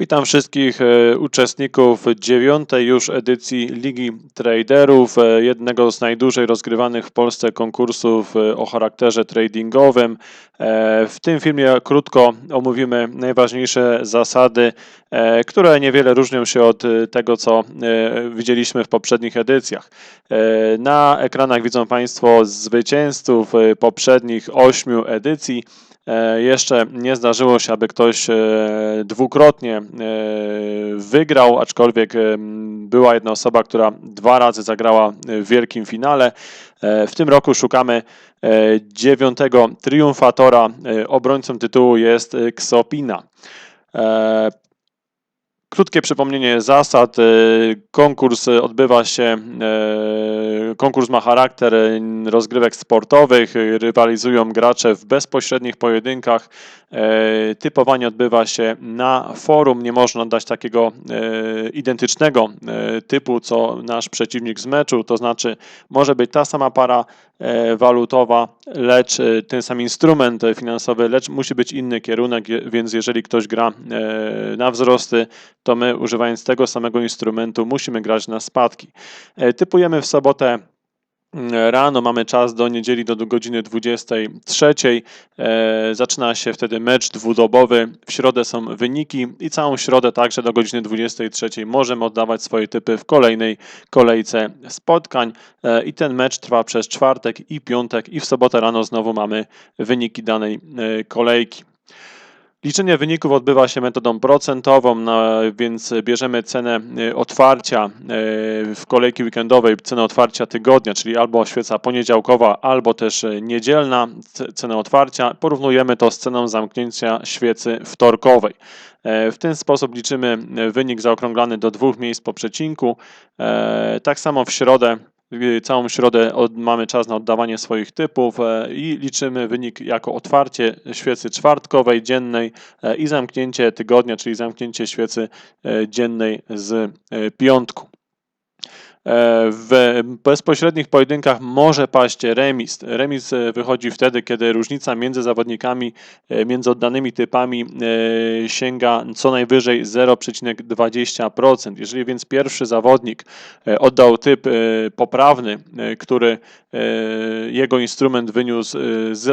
Witam wszystkich e, uczestników dziewiątej już edycji Ligi Traderów, e, jednego z najdłużej rozgrywanych w Polsce konkursów e, o charakterze tradingowym. W tym filmie krótko omówimy najważniejsze zasady, które niewiele różnią się od tego, co widzieliśmy w poprzednich edycjach. Na ekranach widzą Państwo zwycięzców poprzednich ośmiu edycji. E, Jeszcze nie zdarzyło się, aby ktoś e, dwukrotnie e, wygrał, aczkolwiek była jedna osoba, która dwa razy zagrała w wielkim finale. W tym roku szukamy dziewiątego triumfatora. Obrońcą tytułu jest Ksopina. Krótkie przypomnienie zasad. E, Konkurs e, odbywa się, e, konkurs ma charakter rozgrywek sportowych, rywalizują gracze w bezpośrednich pojedynkach. Typowanie odbywa się na forum, nie można dać takiego identycznego typu co nasz przeciwnik z meczu, to znaczy może być ta sama para walutowa, lecz ten sam instrument finansowy, lecz musi być inny kierunek, więc jeżeli ktoś gra na wzrosty, to my używając tego samego instrumentu musimy grać na spadki. E, Typujemy w sobotę mm, rano, mamy czas do niedzieli do godziny 23. E, Zaczyna się wtedy mecz dwudobowy. W środę są wyniki i całą środę także do godziny 23 możemy oddawać swoje typy w kolejnej kolejce spotkań. E, I ten mecz trwa przez czwartek i piątek i w sobotę rano znowu mamy wyniki danej kolejki. Liczenie wyników odbywa się metodą procentową, no, więc bierzemy cenę e, otwarcia e, w kolejki weekendowej, cenę otwarcia tygodnia, czyli albo świeca poniedziałkowa, albo też e, niedzielna cenę otwarcia. Porównujemy to z ceną zamknięcia świecy wtorkowej. E, W ten sposób liczymy wynik zaokrąglany do dwóch miejsc po przecinku. E, Tak samo w środę Y, Całą środę od, mamy czas na oddawanie swoich typów e, i liczymy wynik jako otwarcie świecy czwartkowej, dziennej e, i zamknięcie tygodnia, czyli zamknięcie świecy e, dziennej z piątku. E, W bezpośrednich pojedynkach może paść remis. Remis e, wychodzi wtedy, kiedy różnica między zawodnikami, e, między oddanymi typami sięga co najwyżej 0,20%. Jeżeli więc pierwszy zawodnik oddał typ poprawny, który jego instrument wyniósł,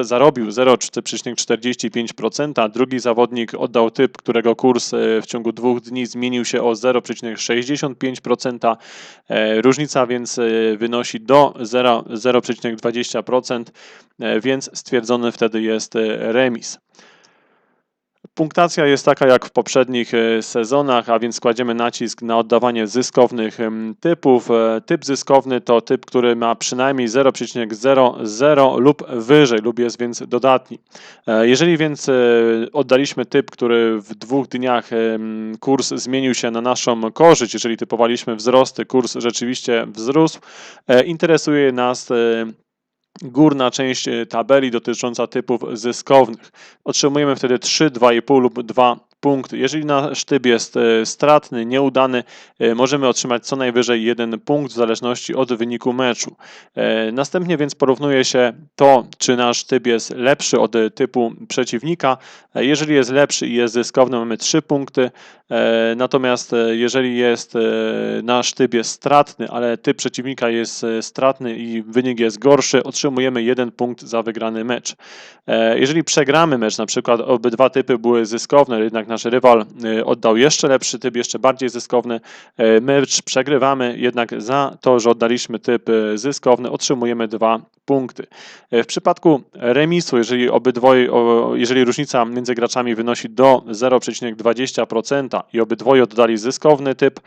zarobił 0,45%, a drugi zawodnik oddał typ, którego kurs w ciągu dwóch dni zmienił się o 0,65%. Różnica więc e, wynosi do 0 0,20%, e, więc stwierdzony wtedy jest e, remis. Punktacja jest taka jak w poprzednich e, sezonach, a więc kładziemy nacisk na oddawanie zyskownych typów. E, Typ zyskowny to typ, który ma przynajmniej 0,00 lub wyżej, lub jest więc dodatni. E, Jeżeli więc oddaliśmy typ, który w dwóch dniach kurs zmienił się na naszą korzyść, jeżeli typowaliśmy wzrosty, kurs rzeczywiście wzrósł, interesuje nas górna część e, tabeli dotycząca typów zyskownych. Otrzymujemy wtedy 3, 2,5 lub 2 punkty. Jeżeli nasz typ jest e, stratny, nieudany, e, możemy otrzymać co najwyżej jeden punkt w zależności od wyniku meczu. E, Następnie więc porównuje się to, czy nasz typ jest lepszy od typu przeciwnika. Jeżeli jest lepszy i jest zyskowny, mamy 3 punkty. Natomiast jeżeli jest nasz typ jest stratny, ale typ przeciwnika jest stratny i wynik jest gorszy, otrzymujemy jeden punkt za wygrany mecz. Jeżeli przegramy mecz, na przykład obydwa typy były zyskowne, jednak nasz rywal e, oddał jeszcze lepszy typ, jeszcze bardziej zyskowny, e, mecz przegrywamy, jednak za to, że oddaliśmy typ e, zyskowny, otrzymujemy dwa punkty. E, W przypadku remisu, jeżeli obydwoje, jeżeli różnica między graczami wynosi do 0,20% i obydwoje oddali zyskowny typ,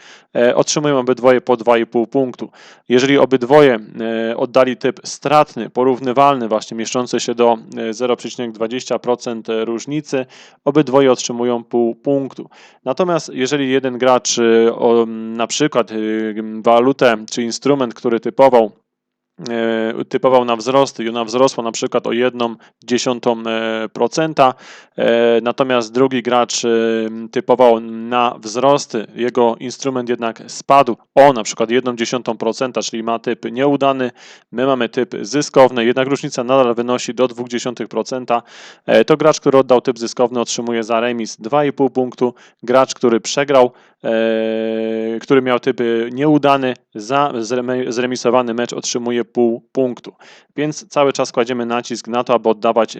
otrzymują obydwoje po 2,5 punktu. Jeżeli obydwoje oddali typ stratny, porównywalny, właśnie mieszczący się do e, 0,20% różnicy, obydwoje otrzymują pół punktu. Natomiast jeżeli jeden gracz e, o, na przykład e, walutę czy instrument, który typował, typował na wzrosty i ona wzrosła na przykład o 1 dziesiątą e, procenta, e, natomiast drugi gracz e, typował na wzrosty, jego instrument jednak spadł o na przykład 1 dziesiątą procenta, czyli ma typ nieudany, my mamy typ zyskowny, jednak różnica nadal wynosi do 0,2%. E, To gracz, który oddał typ zyskowny otrzymuje za remis 2,5 punktu, gracz, który przegrał, e, który miał typ e, nieudany, za zremi- zremisowany mecz otrzymuje pół punktu. Więc cały czas kładziemy nacisk na to, aby oddawać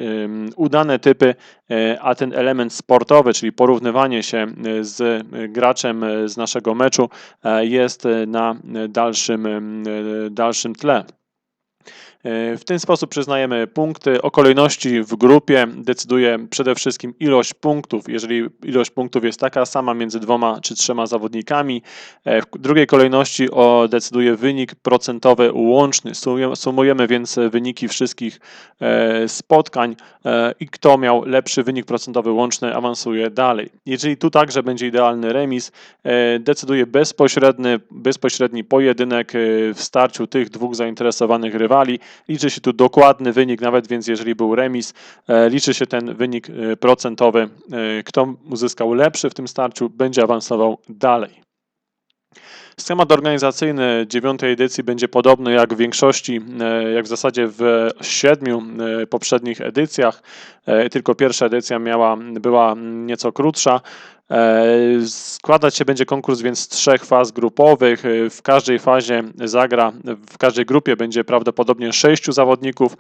udane typy, e, a ten element sportowy, czyli porównywanie się e, z e, graczem e, z naszego meczu e, jest e, na e, dalszym, e, dalszym tle. E, W ten sposób przyznajemy punkty. O kolejności w grupie decyduje przede wszystkim ilość punktów. Jeżeli ilość punktów jest taka sama między dwoma czy trzema zawodnikami, e, w drugiej kolejności decyduje wynik procentowy łączny. Sumujemy, więc wyniki wszystkich e, spotkań i kto miał lepszy wynik procentowy łączny awansuje dalej. Jeżeli tu także będzie idealny remis, decyduje bezpośredni, bezpośredni pojedynek w starciu tych dwóch zainteresowanych rywali. Liczy się tu dokładny wynik, nawet więc jeżeli był remis, e, liczy się ten wynik e, procentowy. E, Kto uzyskał lepszy w tym starciu, będzie awansował dalej. Schemat organizacyjny dziewiątej edycji będzie podobny jak w większości, e, jak w zasadzie w siedmiu e, poprzednich edycjach, e, tylko pierwsza edycja miała, była nieco krótsza. Składać się będzie konkurs więc z trzech faz grupowych. W każdej fazie zagra, w każdej grupie będzie prawdopodobnie sześciu zawodników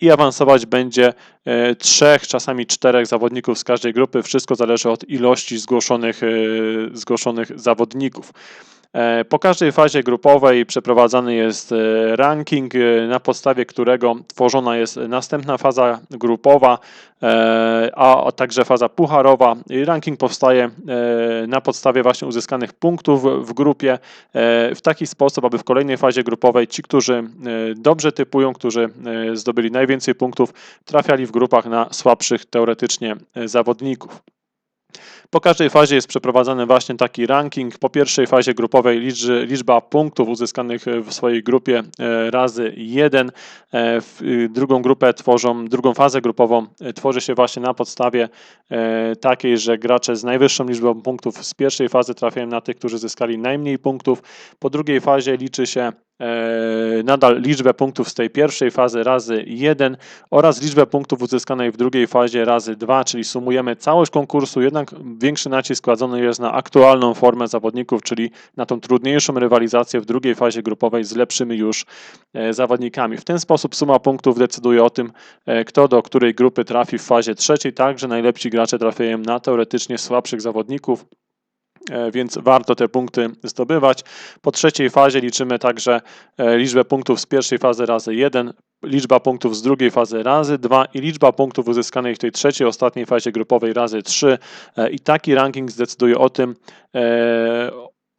i awansować będzie trzech, czasami czterech zawodników z każdej grupy. Wszystko zależy od ilości zgłoszonych, zgłoszonych zawodników. E, Po każdej fazie grupowej przeprowadzany jest e, ranking, e, na podstawie którego tworzona jest następna faza grupowa, a także faza pucharowa. Ranking powstaje na podstawie właśnie uzyskanych punktów w- grupie w taki sposób, aby w kolejnej fazie grupowej ci, którzy dobrze typują, którzy zdobyli najwięcej punktów, trafiali w grupach na słabszych teoretycznie zawodników. Po każdej fazie jest przeprowadzany właśnie taki ranking. Po pierwszej fazie grupowej liczy, liczba punktów uzyskanych w swojej grupie e, razy 1. Drugą grupę tworzą, drugą fazę grupową e, tworzy się właśnie na podstawie e, takiej, że gracze z najwyższą liczbą punktów z pierwszej fazy trafiają na tych, którzy zyskali najmniej punktów. Po drugiej fazie liczy się e, nadal liczbę punktów z tej pierwszej fazy razy 1 oraz liczbę punktów uzyskanej w drugiej fazie razy 2, czyli sumujemy całość konkursu, jednak większy nacisk kładzony jest na aktualną formę zawodników, czyli na tą trudniejszą rywalizację w drugiej fazie grupowej z lepszymi już e, zawodnikami. W ten sposób suma punktów decyduje o tym, e, kto do której grupy trafi w fazie trzeciej, także najlepsi gracze trafiają na teoretycznie słabszych zawodników. E, Więc warto te punkty zdobywać. Po trzeciej fazie liczymy także e, liczbę punktów z pierwszej fazy razy 1, liczba punktów z drugiej fazy razy 2 i liczba punktów uzyskanych w tej trzeciej, ostatniej fazie grupowej razy 3. E, I taki ranking zdecyduje o tym,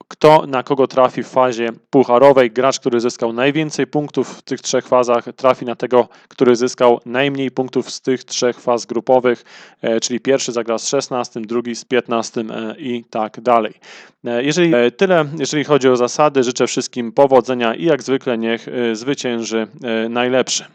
kto na kogo trafi w fazie pucharowej. Gracz, który zyskał najwięcej punktów w tych trzech fazach, trafi na tego, który zyskał najmniej punktów z tych trzech faz grupowych, e, czyli pierwszy zagra z 16, drugi z 15 e, i tak dalej. E, Jeżeli tyle, jeżeli chodzi o zasady, życzę wszystkim powodzenia i jak zwykle niech zwycięży najlepszy.